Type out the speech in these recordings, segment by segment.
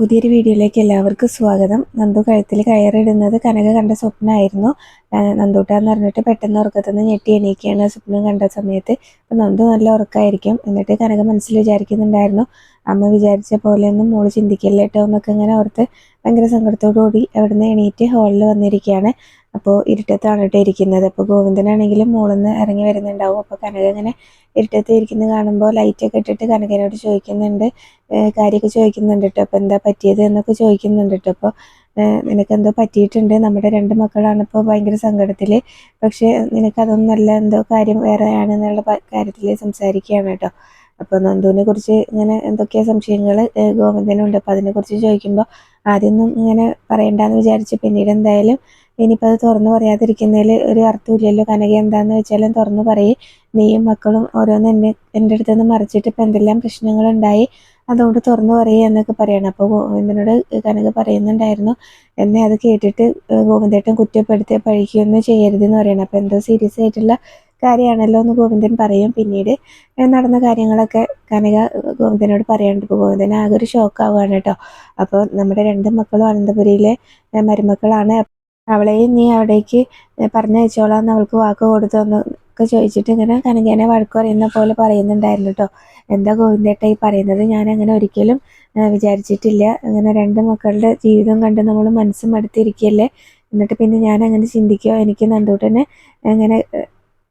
പുതിയൊരു വീഡിയോയിലേക്ക് എല്ലാവർക്കും സ്വാഗതം. നന്ദു കഴുത്തിൽ കയറിടുന്നത് കനക കണ്ട സ്വപ്നമായിരുന്നു നന്ദൂട്ടാന്ന് പറഞ്ഞിട്ട് പെട്ടെന്ന് ഉറക്കത്തുനിന്ന് ഞെട്ടി എണീക്കുകയാണ് സ്വപ്നം കണ്ട സമയത്ത്. അപ്പം നന്ദു നല്ല ഉറക്കമായിരിക്കും എന്നിട്ട് കനക മനസ്സിൽ വിചാരിക്കുന്നുണ്ടായിരുന്നു അമ്മ വിചാരിച്ച പോലെയൊന്നും മോൾ ചിന്തിക്കില്ല കേട്ടോ എന്നൊക്കെ ഇങ്ങനെ ഓർത്ത് ഭയങ്കര സങ്കടത്തോടു കൂടി അവിടുന്ന് എണീറ്റ് ഹാളിൽ വന്നിരിക്കുകയാണ്. അപ്പോൾ ഇരുട്ടത്താണ് കേട്ടോ ഇരിക്കുന്നത്. അപ്പോൾ ഗോവിന്ദനാണെങ്കിലും മോളിന്ന് ഇറങ്ങി വരുന്നുണ്ടാവും. അപ്പോൾ കനക ഇങ്ങനെ ഇരുട്ടത്ത് ഇരിക്കുന്നത് കാണുമ്പോൾ ലൈറ്റൊക്കെ ഇട്ടിട്ട് കനകനോട് ചോദിക്കുന്നുണ്ട്. കാര്യമൊക്കെ ചോദിക്കുന്നുണ്ട് കേട്ടോ. അപ്പോൾ എന്താ പറ്റിയത് എന്നൊക്കെ ചോദിക്കുന്നുണ്ട് കേട്ടോ. അപ്പോൾ നിനക്കെന്തോ പറ്റിയിട്ടുണ്ട്. നമ്മുടെ രണ്ട് മക്കളാണ് ഇപ്പോൾ ഭയങ്കര സങ്കടത്തിൽ പക്ഷേ നിനക്കതൊന്നല്ല എന്തോ കാര്യം വേറെയാണെന്നുള്ള കാര്യത്തിൽ സംസാരിക്കുകയാണ് കേട്ടോ. അപ്പോൾ നന്ദുവിനെ കുറിച്ച് ഇങ്ങനെ എന്തൊക്കെയാ സംശയങ്ങൾ ഗോവിന്ദനുണ്ട്. അപ്പോൾ അതിനെക്കുറിച്ച് ചോദിക്കുമ്പോൾ ആദ്യമൊന്നും ഇങ്ങനെ പറയണ്ടെന്ന് വിചാരിച്ച് പിന്നീട് എന്തായാലും ഇനിയിപ്പോൾ അത് തുറന്നു പറയാതിരിക്കുന്നതിൽ ഒരു അർത്ഥമില്ലല്ലോ. കനക എന്താണെന്ന് വെച്ചാലും തുറന്നു പറയും. നീയും മക്കളും ഓരോന്ന് എന്നെ എന്റെ അടുത്ത് നിന്ന് മറിച്ചിട്ട് ഇപ്പം എന്തെല്ലാം പ്രശ്നങ്ങളുണ്ടായി? അതുകൊണ്ട് തുറന്നു പറയുക എന്നൊക്കെ പറയണം. അപ്പോൾ ഗോവിന്ദനോട് കനക പറയുന്നുണ്ടായിരുന്നു എന്നെ അത് കേട്ടിട്ട് ഗോവിന്ദേട്ടൻ കുറ്റപ്പെടുത്തി പഴിക്കുകയൊന്നും ചെയ്യരുതെന്ന് പറയണം. അപ്പോൾ എന്തോ സീരിയസ് ആയിട്ടുള്ള കാര്യമാണല്ലോ എന്ന് ഗോവിന്ദൻ പറയും. പിന്നീട് നടന്ന കാര്യങ്ങളൊക്കെ കനക ഗോവിന്ദനോട് പറയാണ്ട് ഇപ്പോൾ ഗോവിന്ദൻ ആകെ ഒരു ഷോക്ക് ആവുകയാണ് കേട്ടോ. അപ്പോൾ നമ്മുടെ രണ്ട് മക്കളും അനന്തപുരിയിലെ മരുമക്കളാണ്. അവളെയും നീ അവിടേക്ക് പറഞ്ഞയച്ചോളാം അവൾക്ക് വാക്ക് കൊടുത്തു എന്നൊക്കെ ചോദിച്ചിട്ട് ഇങ്ങനെ കനകേനെ വഴക്ക് പറയുന്ന പോലെ പറയുന്നുണ്ടായിരുന്നു കേട്ടോ എന്താ ഗോവിന്ദേട്ട ഈ പറയുന്നത്? ഞാൻ അങ്ങനെ ഒരിക്കലും വിചാരിച്ചിട്ടില്ല. അങ്ങനെ രണ്ട് മക്കളുടെ ജീവിതം കണ്ട് നമ്മൾ മനസ്സും മടുത്തിരിക്കുകയല്ലേ എന്നിട്ട് പിന്നെ ഞാൻ അങ്ങനെ ചിന്തിക്കോ എനിക്ക് നന്ദൂട്ടനെ അങ്ങനെ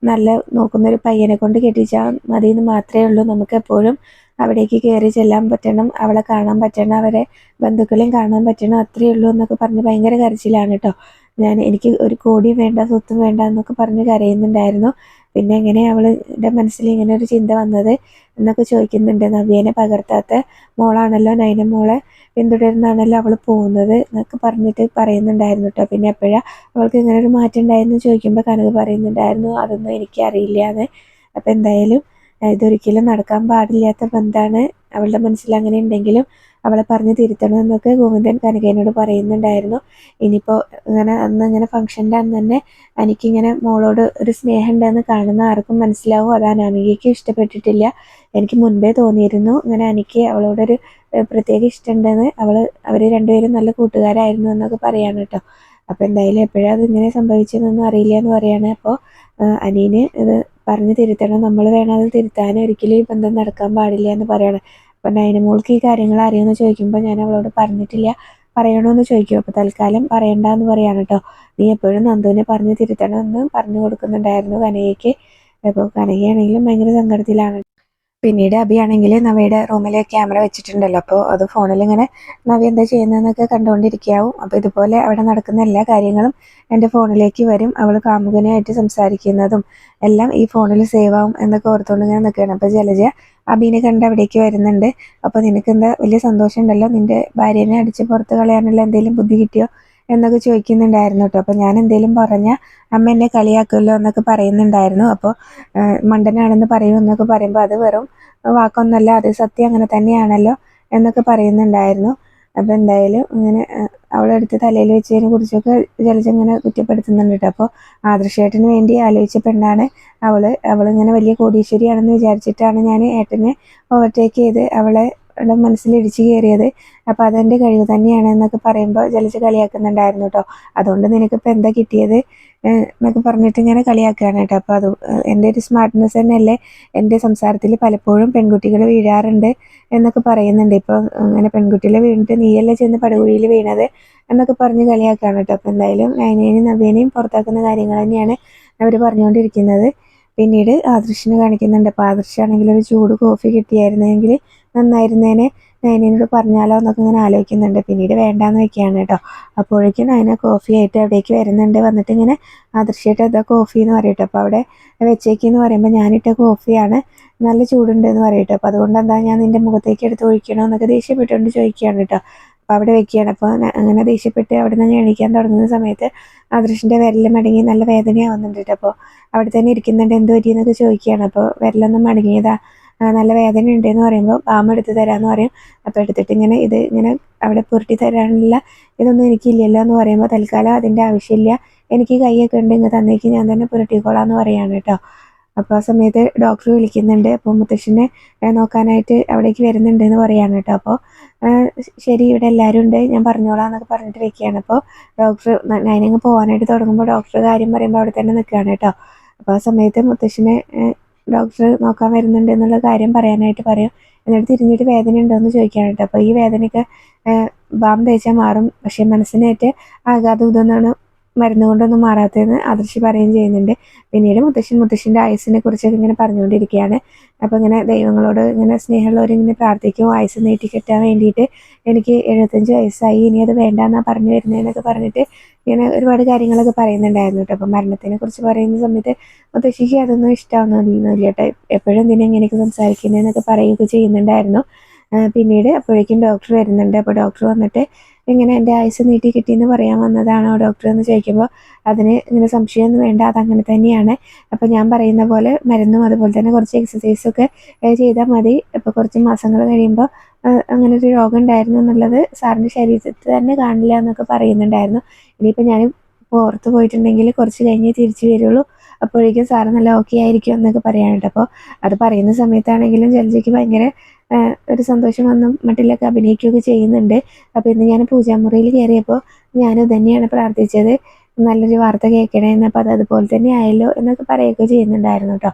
നല്ല നോക്കുന്നൊരു പയ്യനെ കൊണ്ട് കെട്ടിച്ചാൽ മതി എന്ന് മാത്രമേ ഉള്ളൂ. നമുക്ക് എപ്പോഴും അവിടേക്ക് കയറി ചെല്ലാൻ പറ്റണം. അവളെ കാണാൻ പറ്റണം. അവരെ ബന്ധുക്കളെയും കാണാൻ പറ്റണം. അത്രയേ ഉള്ളൂ എന്നൊക്കെ പറഞ്ഞ് ഭയങ്കര കരച്ചിലാണ് കേട്ടോ ഞാൻ എനിക്ക് ഒരു കോടി വേണ്ട സ്വത്തും വേണ്ട എന്നൊക്കെ പറഞ്ഞ് കരയുന്നുണ്ടായിരുന്നു. പിന്നെ എങ്ങനെ അവളുടെ മനസ്സിൽ ഇങ്ങനെ ഒരു ചിന്ത വന്നത് എന്നൊക്കെ ചോദിക്കുന്നുണ്ട് നവ്യേനെ പകർത്താത്ത മോളാണല്ലോ നൈന മോളെ പിന്തുടരുന്നാണല്ലോ അവൾ പോകുന്നത് എന്നൊക്കെ പറഞ്ഞിട്ട് പറയുന്നുണ്ടായിരുന്നു കേട്ടോ. പിന്നെ എപ്പോഴാണ് അവൾക്ക് ഇങ്ങനെ ഒരു മാറ്റം ഉണ്ടായിരുന്നു ചോദിക്കുമ്പോൾ കനക പറയുന്നുണ്ടായിരുന്നു അതൊന്നും എനിക്കറിയില്ല എന്ന് അപ്പം എന്തായാലും ഇതൊരിക്കലും നടക്കാൻ പാടില്ലാത്ത ബന്ധമാണ് അവളുടെ മനസ്സിൽ അങ്ങനെ ഉണ്ടെങ്കിലും അവളെ പറഞ്ഞ് തിരുത്തണം എന്നൊക്കെ ഗോവിന്ദൻ കനകേനോട് പറയുന്നുണ്ടായിരുന്നു. ഇനിയിപ്പോൾ ഇങ്ങനെ അന്ന് ഇങ്ങനെ ഫംഗ്ഷന്റെ അന്ന് തന്നെ എനിക്കിങ്ങനെ മോളോട് ഒരു സ്നേഹം ഉണ്ടെന്ന് കാണുന്ന ആർക്കും മനസ്സിലാവും. അത് അനാമികയ്ക്ക് ഇഷ്ടപ്പെട്ടിട്ടില്ല. എനിക്ക് മുൻപേ തോന്നിയിരുന്നു ഇങ്ങനെ എനിക്ക് അവളോടൊരു പ്രത്യേക ഇഷ്ടമുണ്ടെന്ന്. അവൾ അവർ രണ്ടുപേരും നല്ല കൂട്ടുകാരായിരുന്നു എന്നൊക്കെ പറയാണ് കേട്ടോ. അപ്പോൾ എന്തായാലും എപ്പോഴാണ് അത് ഇങ്ങനെ സംഭവിച്ചതെന്നൊന്നും അറിയില്ല എന്ന് പറയാണ് അപ്പോൾ അനീന് ഇത് പറഞ്ഞ് തിരുത്തണം. നമ്മൾ വേണം അത് തിരുത്താൻ. ഒരിക്കലും ഈ ബന്ധം നടക്കാൻ പാടില്ല എന്ന് പറയാണ്. അപ്പം നൈനമോൾക്ക് ഈ കാര്യങ്ങൾ അറിയുമെന്ന് ചോദിക്കുമ്പോൾ ഞാൻ അവളോട് പറഞ്ഞിട്ടില്ല. പറയണമെന്ന് ചോദിക്കും. അപ്പോൾ തൽക്കാലം പറയണ്ട എന്ന് പറയാണ് കേട്ടോ നീ എപ്പോഴും നന്ദുവിനെ പറഞ്ഞ് തിരുത്തണമെന്ന് പറഞ്ഞു കൊടുക്കുന്നുണ്ടായിരുന്നു കനകയ്ക്ക്. അപ്പോൾ കനകയാണെങ്കിലും ഭയങ്കര സങ്കടത്തിലാണ്. പിന്നീട് അബിയാണെങ്കിൽ നവയുടെ റൂമിൽ ക്യാമറ വെച്ചിട്ടുണ്ടല്ലോ. അപ്പോൾ അത് ഫോണിൽ ഇങ്ങനെ നവി എന്താ ചെയ്യുന്നതെന്നൊക്കെ കണ്ടുകൊണ്ടിരിക്കാവും അപ്പോൾ ഇതുപോലെ അവിടെ നടക്കുന്ന എല്ലാ കാര്യങ്ങളും എന്റെ ഫോണിലേക്ക് വരും. അവൾ കാമുകനായിട്ട് സംസാരിക്കുന്നതും എല്ലാം ഈ ഫോണിൽ സേവ് ആവും എന്നൊക്കെ ഓർത്തുകൊണ്ട് ഇങ്ങനെ നിൽക്കുകയാണ് അപ്പോൾ ജലജ അബീനെ കണ്ട് അവിടേക്ക് വരുന്നുണ്ട്. അപ്പോൾ നിനക്ക് എന്താ വലിയ സന്തോഷമുണ്ടല്ലോ? നിന്റെ ഭാര്യനെ അടിച്ച് പുറത്ത് കളയാനുള്ള എന്തെങ്കിലും ബുദ്ധി കിട്ടിയോ? എന്നൊക്കെ ചോദിക്കുന്നുണ്ടായിരുന്നു കേട്ടോ. അപ്പോൾ ഞാൻ എന്തെങ്കിലും പറഞ്ഞാൽ അമ്മ എന്നെ കളിയാക്കുമല്ലോ എന്നൊക്കെ പറയുന്നുണ്ടായിരുന്നു. അപ്പോൾ മണ്ടനാണെന്ന് പറയും എന്നൊക്കെ പറയുമ്പോൾ അത് വെറും വാക്കൊന്നല്ല അത് സത്യം അങ്ങനെ തന്നെയാണല്ലോ എന്നൊക്കെ പറയുന്നുണ്ടായിരുന്നു. അപ്പോൾ എന്തായാലും ഇങ്ങനെ അവളെടുത്ത് തലയിൽ വെച്ചതിനെ കുറിച്ചൊക്കെ ജലജ ഇങ്ങനെ കുറ്റപ്പെടുത്തുന്നുണ്ട് കേട്ടോ. അപ്പോൾ ആദർശേട്ടന് വേണ്ടി ആലോചിച്ച പെണ്ണാണ് അവൾ അവളിങ്ങനെ വലിയ കോടീശ്വരിയാണെന്ന് വിചാരിച്ചിട്ടാണ് ഞാൻ ഏട്ടനെ ഓവർടേക്ക് ചെയ്ത് അവളെ മനസ്സിൽ ഇടിച്ചു കയറിയത് അപ്പോൾ അതെന്റെ കഴിവ് തന്നെയാണ് എന്നൊക്കെ പറയുമ്പോൾ ജലജ കളിയാക്കുന്നുണ്ടായിരുന്നു കേട്ടോ അതുകൊണ്ട് നിനക്കിപ്പോൾ എന്താ കിട്ടിയത്? എന്നൊക്കെ പറഞ്ഞിട്ട് ഇങ്ങനെ കളിയാക്കുകയാണ് കേട്ടോ അപ്പോൾ അത് എന്റെ ഒരു സ്മാർട്ട്നെസ് തന്നെയല്ലേ? എന്റെ സംസാരത്തിൽ പലപ്പോഴും പെൺകുട്ടികൾ വീഴാറുണ്ട് എന്നൊക്കെ പറയുന്നുണ്ട്. ഇപ്പോൾ അങ്ങനെ പെൺകുട്ടികളെ വീണിട്ട് നീയല്ലേ ചെന്ന് പടുകുഴിയിൽ വീണത് എന്നൊക്കെ പറഞ്ഞ് കളിയാക്കുകയാണ് കേട്ടോ അപ്പോൾ എന്തായാലും നയനേനെയും നവ്യേനെയും പുറത്താക്കുന്ന കാര്യങ്ങൾ തന്നെയാണ് അവർ പറഞ്ഞുകൊണ്ടിരിക്കുന്നത്. പിന്നീട് ആദർശിനെ കാണിക്കുന്നുണ്ട്. അപ്പോൾ ആദർശാണെങ്കിൽ ഒരു ചൂട് കോഫി കിട്ടിയായിരുന്നെങ്കിൽ നന്നായിരുന്നേനെ. നയനോട് പറഞ്ഞാലോ എന്നൊക്കെ ഇങ്ങനെ ആലോചിക്കുന്നുണ്ട്. പിന്നീട് വേണ്ടാന്ന് വെക്കുകയാണ് കേട്ടോ. അപ്പോഴേക്കും നയന കോഫി ആയിട്ട് അവിടേക്ക് വരുന്നുണ്ട്. വന്നിട്ട് ഇങ്ങനെ അദൃശ്യമായിട്ട് അതാ കോഫി എന്ന് പറയട്ടോ അപ്പോൾ അവിടെ വെച്ചേക്കെന്ന് പറയുമ്പോൾ ഞാനിട്ട കോഫിയാണ്. നല്ല ചൂടുണ്ട് എന്ന് പറയട്ടോ അപ്പോൾ അതുകൊണ്ട് എന്താ ഞാൻ നിന്റെ മുഖത്തേക്ക് എടുത്ത് ഒഴിക്കണോ എന്നൊക്കെ ദേഷ്യപ്പെട്ടുകൊണ്ട് ചോദിക്കുകയാണ് കേട്ടോ. അപ്പോൾ അവിടെ വെക്കുകയാണ്. അപ്പോൾ അങ്ങനെ ദേഷ്യപ്പെട്ട് അവിടെ നിന്ന് എണീക്കാൻ തുടങ്ങുന്ന സമയത്ത് ആദർശിന്റെ വിരൽ മടങ്ങി നല്ല വേദനയാവുന്നുണ്ട് അപ്പോൾ അവിടെ തന്നെ ഇരിക്കുന്നുണ്ട്. എന്ത് പറ്റിയെന്നൊക്കെ ചോദിക്കുകയാണ്. അപ്പോൾ വിരലൊന്നും മടങ്ങിയതാ. നല്ല വേദന ഉണ്ട് എന്ന് പറയുമ്പോൾ ബാം എടുത്ത് തരാമെന്ന് പറയും. അപ്പോൾ എടുത്തിട്ട് ഇങ്ങനെ ഇത് ഇങ്ങനെ അവിടെ പുരട്ടി തരാനുള്ള ഇതൊന്നും എനിക്കില്ലല്ലോ എന്ന് പറയുമ്പോൾ തൽക്കാലം അതിന്റെ ആവശ്യമില്ല. എനിക്ക് കൈയൊക്കെ ഉണ്ട് ഇങ്ങ് തന്നേക്ക് ഞാൻ തന്നെ പുരട്ടിക്കോളാം എന്ന് പറയാണ് കേട്ടോ. അപ്പോൾ ആ സമയത്ത് ഡോക്ടർ വിളിക്കുന്നുണ്ട്. അപ്പോൾ മുത്തശ്ശനെ നോക്കാനായിട്ട് അവിടേക്ക് വരുന്നുണ്ട് എന്ന് പറയാണ് കേട്ടോ. അപ്പോൾ ശരി ഇവിടെ എല്ലാവരും ഉണ്ട് ഞാൻ പറഞ്ഞോളാം എന്നൊക്കെ പറഞ്ഞിട്ട് വെക്കുകയാണ്. അപ്പോൾ ഡോക്ടർ ഞാനങ്ങ് പോകാനായിട്ട് തുടങ്ങുമ്പോൾ ഡോക്ടർ കാര്യം പറയുമ്പോൾ അവിടെ തന്നെ നിൽക്കുകയാണ് കേട്ടോ. അപ്പോൾ ആ സമയത്ത് മുത്തശ്ശനെ ഡോക്ടർ നോക്കാൻ വരുന്നുണ്ട് എന്നുള്ള കാര്യം പറയാനായിട്ട് പറയും. എന്നിട്ട് തിരിഞ്ഞിട്ട് വേദന ഉണ്ടോ എന്ന് ചോദിക്കുകയാണ് അപ്പോൾ ഈ വേദനയൊക്കെ ബാം തേച്ചാൽ മാറും. പക്ഷേ മനസ്സിനേറ്റ് ആഘാതം ഇതെന്നാണ് മരുന്ന് കൊണ്ടൊന്നും മാറാത്തതെന്ന് ആദർശി പറയുകയും ചെയ്യുന്നുണ്ട്. പിന്നീട് മുത്തശ്ശൻ മുത്തശ്ശന്റെ ആയുസിനെ കുറിച്ചൊക്കെ ഇങ്ങനെ പറഞ്ഞുകൊണ്ടിരിക്കുകയാണ്. അപ്പോൾ ഇങ്ങനെ ദൈവങ്ങളോട് ഇങ്ങനെ സ്നേഹമുള്ളവരിങ്ങനെ പ്രാർത്ഥിക്കും ആയുസ് നീട്ടി കെട്ടാൻ വേണ്ടിയിട്ട് എനിക്ക് എഴുപത്തഞ്ച് വയസ്സായി ഇനി അത് വേണ്ടെന്നാണ് പറഞ്ഞു വരുന്നതെന്നൊക്കെ പറഞ്ഞിട്ട് ഇങ്ങനെ ഒരുപാട് കാര്യങ്ങളൊക്കെ പറയുന്നുണ്ടായിരുന്നു കേട്ടോ. അപ്പോൾ മരണത്തിനെ കുറിച്ച് പറയുന്ന സമയത്ത് മുത്തശ്ശിക്ക് അതൊന്നും ഇഷ്ടമാവുന്നില്ല കേട്ടോ. എപ്പോഴും ഇതിനെ ഇങ്ങനെയൊക്കെ സംസാരിക്കുന്നതെന്നൊക്കെ പറയുകയൊക്കെ ചെയ്യുന്നുണ്ടായിരുന്നു. പിന്നീട് അപ്പോഴേക്കും ഡോക്ടർ വരുന്നുണ്ട്. അപ്പോൾ ഡോക്ടർ വന്നിട്ട് ഇങ്ങനെ എന്റെ ആയുസ് നീട്ടി കിട്ടിയെന്ന് പറയാൻ വന്നതാണോ ഡോക്ടർ എന്ന് ചോദിക്കുമ്പോൾ. അതിന് ഇങ്ങനെ സംശയമൊന്നും വേണ്ട അതങ്ങനെ തന്നെയാണ്. അപ്പോൾ ഞാൻ പറയുന്ന പോലെ മരുന്നും അതുപോലെ തന്നെ കുറച്ച് എക്സസൈസൊക്കെ ചെയ്താൽ മതി. ഇപ്പോൾ കുറച്ച് മാസങ്ങൾ കഴിയുമ്പോൾ അങ്ങനെ ഒരു രോഗം ഉണ്ടായിരുന്നു എന്നുള്ളത് സാറിന്റെ ശരീരത്തിൽ തന്നെ കാണില്ല എന്നൊക്കെ പറയുന്നുണ്ടായിരുന്നു. ഇനിയിപ്പോൾ ഞാൻ പുറത്ത് പോയിട്ടുണ്ടെങ്കിൽ കുറച്ച് കഴിഞ്ഞേ തിരിച്ചു വരുള്ളൂ. അപ്പോഴേക്കും സാറ് നല്ല ഓക്കെ ആയിരിക്കും എന്നൊക്കെ പറയാനുണ്ട് അപ്പോൾ അത് പറയുന്ന സമയത്താണെങ്കിലും ജലജയ്ക്ക് ഭയങ്കര ഒരു സന്തോഷം വന്നു. മട്ടിലൊക്കെ അഭിനയിക്കുകയൊക്കെ ചെയ്യുന്നുണ്ട്. അപ്പോൾ ഇന്ന് ഞാൻ പൂജാമുറിയിൽ കയറിയപ്പോൾ ഞാൻ തന്നെയാണ് പ്രാർത്ഥിച്ചത്. നല്ലൊരു വാർത്ത കേൾക്കണേ എന്നപ്പോൾ അത് അതുപോലെ തന്നെ ആയല്ലോ എന്നൊക്കെ പറയുകയൊക്കെ ചെയ്യുന്നുണ്ടായിരുന്നു കേട്ടോ.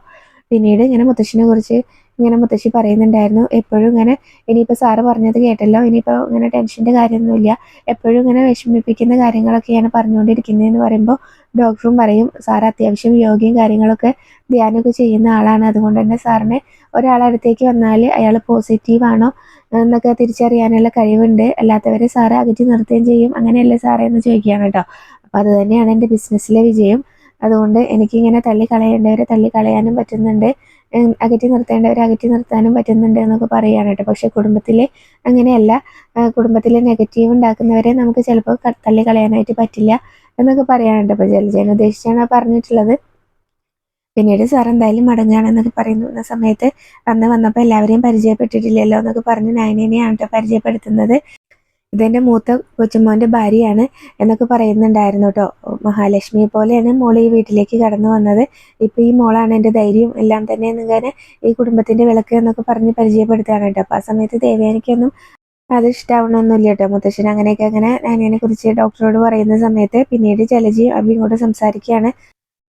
പിന്നീട് ഇങ്ങനെ മുത്തശ്ശിനെ കുറിച്ച് ഇങ്ങനെ മുത്തശ്ശി പറയുന്നുണ്ടായിരുന്നു. എപ്പോഴും ഇങ്ങനെ ഇനിയിപ്പോൾ സാറ് പറഞ്ഞത് കേട്ടല്ലോ. ഇനിയിപ്പോൾ ഇങ്ങനെ ടെൻഷന്റെ കാര്യമൊന്നുമില്ല. എപ്പോഴും ഇങ്ങനെ വിഷമിപ്പിക്കുന്ന കാര്യങ്ങളൊക്കെയാണ് പറഞ്ഞുകൊണ്ടിരിക്കുന്നതെന്ന് പറയുമ്പോൾ ഡോക്ടറും പറയും സാർ അത്യാവശ്യം യോഗയും കാര്യങ്ങളൊക്കെ ധ്യാനമൊക്കെ ചെയ്യുന്ന ആളാണ്. അതുകൊണ്ട് തന്നെ സാറിന് ഒരാളടുത്തേക്ക് വന്നാൽ അയാൾ പോസിറ്റീവ് ആണോ എന്നൊക്കെ തിരിച്ചറിയാനുള്ള കഴിവുണ്ട്. അല്ലാത്തവരെ സാറ് അകറ്റി നിർത്തുകയും ചെയ്യും. അങ്ങനെയല്ലേ സാറേ എന്ന് ചോദിക്കുകയാണ് കേട്ടോ. അപ്പോൾ അത് തന്നെയാണ് എന്റെ ബിസിനസ്സിലെ വിജയം. അതുകൊണ്ട് എനിക്കിങ്ങനെ തള്ളിക്കളയേണ്ടവരെ തള്ളിക്കളയാനും പറ്റുന്നുണ്ട്. അകറ്റി നിർത്തേണ്ടവരെ അകറ്റി നിർത്താനും പറ്റുന്നുണ്ട് എന്നൊക്കെ പറയുകയാണ് കേട്ടോ. പക്ഷെ കുടുംബത്തിലെ അങ്ങനെയല്ല. കുടുംബത്തിലെ നെഗറ്റീവ് ഉണ്ടാക്കുന്നവരെ നമുക്ക് ചിലപ്പോൾ തള്ളിക്കളയാനായിട്ട് പറ്റില്ല. എന്നൊക്കെ പറയാനുണ്ട്. അപ്പോൾ ജലജയൻ ഉദ്ദേശിച്ചാണ് പറഞ്ഞിട്ടുള്ളത്. പിന്നീട് സാർ എന്തായാലും മടങ്ങുകയാണെന്നൊക്കെ പറയുന്ന. സമയത്ത് അന്ന് വന്നപ്പോൾ എല്ലാവരെയും പരിചയപ്പെട്ടിട്ടില്ലല്ലോ എന്നൊക്കെ പറഞ്ഞ് നയനേനെയാണ് കേട്ടോ പരിചയപ്പെടുത്തുന്നത്. ഇതെന്റെ മൂത്ത കൊച്ചുമോന്റെ ഭാര്യയാണ് എന്നൊക്കെ പറയുന്നുണ്ടായിരുന്നു കേട്ടോ. മഹാലക്ഷ്മിയെ പോലെയാണ് മോൾ ഈ വീട്ടിലേക്ക് കടന്നു വന്നത്. ഇപ്പോൾ ഈ മോളാണ് എന്റെ ധൈര്യം എല്ലാം തന്നെ എന്നിങ്ങനെ ഈ കുടുംബത്തിന്റെ വിളക്ക് എന്നൊക്കെ പറഞ്ഞ് പരിചയപ്പെടുത്തുകയാണ് കേട്ടോ. അപ്പോൾ ആ സമയത്ത് ദേവയാനിക്കൊന്നും അത് ഇഷ്ടാവണമെന്നില്ല കേട്ടോ. മുത്തശ്ശൻ അങ്ങനെയൊക്കെ അങ്ങനെ നാനിയെ കുറിച്ച് ഡോക്ടറോട് പറയുന്ന സമയത്ത് പിന്നീട് ജലജി അഭി ഇങ്ങോട്ട് സംസാരിക്കുകയാണ്.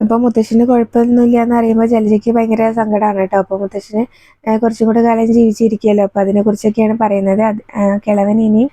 അപ്പോൾ മുത്തശ്ശന് കുഴപ്പമൊന്നുമില്ല എന്ന് അറിയുമ്പോൾ ജലജയ്ക്ക് ഭയങ്കര സങ്കടമാണ് കേട്ടോ. അപ്പോൾ മുത്തശ്ശന് കുറച്ചും കൂടെ കാലം ജീവിച്ചിരിക്കുമല്ലോ അപ്പോൾ അതിനെക്കുറിച്ചൊക്കെയാണ് പറയുന്നത്. കിളവൻ ഇനിയും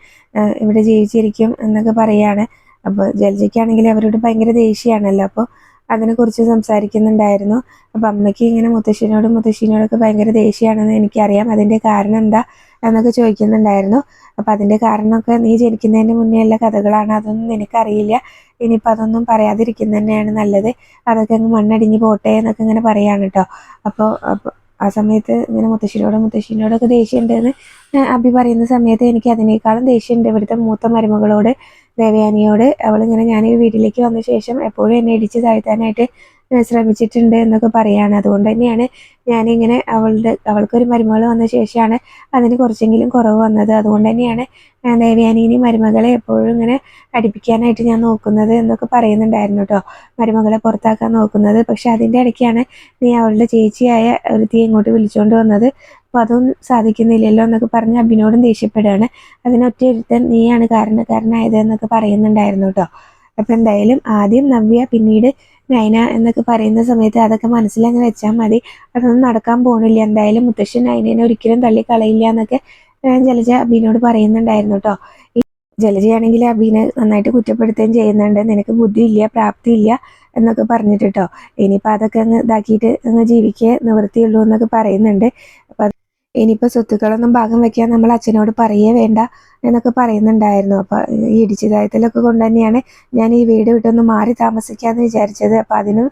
ഇവിടെ ജീവിച്ചിരിക്കും എന്നൊക്കെ പറയുകയാണ് അപ്പോൾ ജലജിക്കാണെങ്കിൽ അവരോട് ഭയങ്കര ദേഷ്യമാണല്ലോ. അപ്പോൾ അതിനെക്കുറിച്ച് സംസാരിക്കുന്നുണ്ടായിരുന്നു. അപ്പോൾ അമ്മയ്ക്ക് ഇങ്ങനെ മുത്തശ്ശിനോടും മുത്തശ്ശിനോടൊക്കെ ഭയങ്കര ദേഷ്യമാണെന്ന് എനിക്കറിയാം. അതിന്റെ കാരണം എന്താ? എന്നൊക്കെ ചോദിക്കുന്നുണ്ടായിരുന്നു. അപ്പം അതിന്റെ കാരണമൊക്കെ നീ ജനിക്കുന്നതിന് മുന്നേ ഉള്ള കഥകളാണ്. അതൊന്നും നിനക്കറിയില്ല ഇനിയിപ്പോൾ അതൊന്നും പറയാതിരിക്കുന്ന തന്നെയാണ് നല്ലത്. അതൊക്കെ അങ്ങ് മണ്ണടിഞ്ഞ് പോട്ടെ എന്നൊക്കെ ഇങ്ങനെ പറയാണ് കേട്ടോ. അപ്പോൾ അപ്പോൾ ആ സമയത്ത് ഇങ്ങനെ മുത്തശ്ശിനോടും മുത്തശ്ശിനോടൊക്കെ ദേഷ്യമുണ്ടെന്ന് അഭി പറയുന്ന സമയത്ത് എനിക്ക് അതിനേക്കാളും ദേഷ്യമുണ്ട്. ഇവിടുത്തെ മൂത്ത മരുമകളോട് ദേവയാനിയോട് അവളിങ്ങനെ ഞാൻ ഈ വീട്ടിലേക്ക് വന്ന ശേഷം എപ്പോഴും എന്നെ ഇടിച്ച് താഴ്ത്താനായിട്ട് ശ്രമിച്ചിട്ടുണ്ട് എന്നൊക്കെ പറയാണ്. അതുകൊണ്ട് തന്നെയാണ് ഞാനിങ്ങനെ അവളുടെ അവൾക്കൊരു മരുമകൾ വന്ന ശേഷമാണ് അതിന് കുറച്ചെങ്കിലും കുറവ് വന്നത്. അതുകൊണ്ട് തന്നെയാണ് ദേവയാനീനി മരുമകളെ എപ്പോഴും ഇങ്ങനെ അടിപ്പിക്കാനായിട്ട് ഞാൻ നോക്കുന്നത് എന്നൊക്കെ പറയുന്നുണ്ടായിരുന്നു കേട്ടോ. മരുമകളെ പുറത്താക്കാൻ നോക്കുന്നത്. പക്ഷെ അതിന്റെ ഇടയ്ക്കാണ് നീ അവളുടെ ചേച്ചിയായ ഒരുത്തിയെ ഇങ്ങോട്ട് വിളിച്ചുകൊണ്ട് വന്നത്. അപ്പോൾ അതൊന്നും സാധിക്കുന്നില്ലല്ലോ എന്നൊക്കെ പറഞ്ഞ് അഭിനോടും ദേഷ്യപ്പെടുകയാണ്. അതിനൊറ്റ ഒരുത്തൻ നീയാണ് കാരണക്കാരനായത് എന്നൊക്കെ പറയുന്നുണ്ടായിരുന്നു കേട്ടോ. അപ്പം എന്തായാലും ആദ്യം നവ്യ പിന്നീട് നൈന എന്നൊക്കെ പറയുന്ന സമയത്ത് അതൊക്കെ മനസ്സിലങ്ങ് വെച്ചാൽ മതി. അതൊന്നും നടക്കാൻ പോകണില്ല എന്തായാലും മുത്തശ്ശൻ നൈനേനെ ഒരിക്കലും തള്ളി കളയില്ല എന്നൊക്കെ ജലജ അബീനോട് പറയുന്നുണ്ടായിരുന്നു കേട്ടോ ജലജയാണെങ്കിൽ അബീനെ നന്നായിട്ട് കുറ്റപ്പെടുത്തുകയും ചെയ്യുന്നുണ്ട്. നിനക്ക് ബുദ്ധിയില്ല പ്രാപ്തിയില്ല എന്നൊക്കെ പറഞ്ഞിട്ട് കേട്ടോ ഇനിയിപ്പോൾ അതൊക്കെ അങ്ങ് ഇതാക്കിയിട്ട് അങ്ങ് ജീവിക്കേ നിവൃത്തിയുള്ളൂ എന്നൊക്കെ പറയുന്നുണ്ട്. അപ്പം ഇനിയിപ്പോൾ സ്വത്തുക്കളൊന്നും ഭാഗം വെക്കാൻ നമ്മൾ അച്ഛനോട് പറയേ വേണ്ട എന്നൊക്കെ പറയുന്നുണ്ടായിരുന്നു. അപ്പോൾ ഈ ഇടിച്ചിതായത്തിലൊക്കെ കൊണ്ട് തന്നെയാണ് ഞാൻ ഈ വീട് വിട്ടൊന്ന് മാറി താമസിക്കാമെന്ന് വിചാരിച്ചത്. അപ്പോൾ അതിനും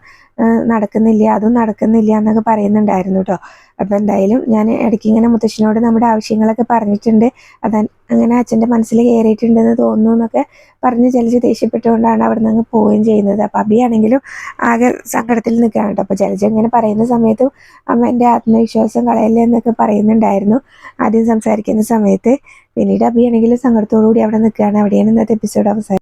നടക്കുന്നില്ല അതും നടക്കുന്നില്ല എന്നൊക്കെ പറയുന്നുണ്ടായിരുന്നു കേട്ടോ അപ്പോൾ എന്തായാലും ഞാൻ ഇടയ്ക്ക് ഇങ്ങനെ മുത്തശ്ശനോട് നമ്മുടെ ആവശ്യങ്ങളൊക്കെ പറഞ്ഞിട്ടുണ്ട്. അത അങ്ങനെ അച്ഛന്റെ മനസ്സിൽ കയറിയിട്ടുണ്ടെന്ന് തോന്നുന്നു എന്നൊക്കെ പറഞ്ഞ് ജലജ ദേഷ്യപ്പെട്ടുകൊണ്ടാണ് അവിടെ നിന്ന് പോവുകയും ചെയ്യുന്നത്. അപ്പോൾ അബിയാണെങ്കിലും ആകെ സങ്കടത്തിൽ നിൽക്കുകയാണ് കേട്ടോ. അപ്പോൾ ജലജ ഇങ്ങനെ പറയുന്ന സമയത്തും അമ്മ എന്റെ ആത്മവിശ്വാസം കളയല്ലേ എന്നൊക്കെ പറയുന്നുണ്ടായിരുന്നു. ആദ്യം സംസാരിക്കുന്ന സമയത്ത് പിന്നീട് അബിയാണെങ്കിലും സങ്കടത്തോടു കൂടി അവിടെ നിൽക്കുകയാണ്. അവിടെയാണ് ഇന്നത്തെ എപ്പിസോഡ് അവസാനം.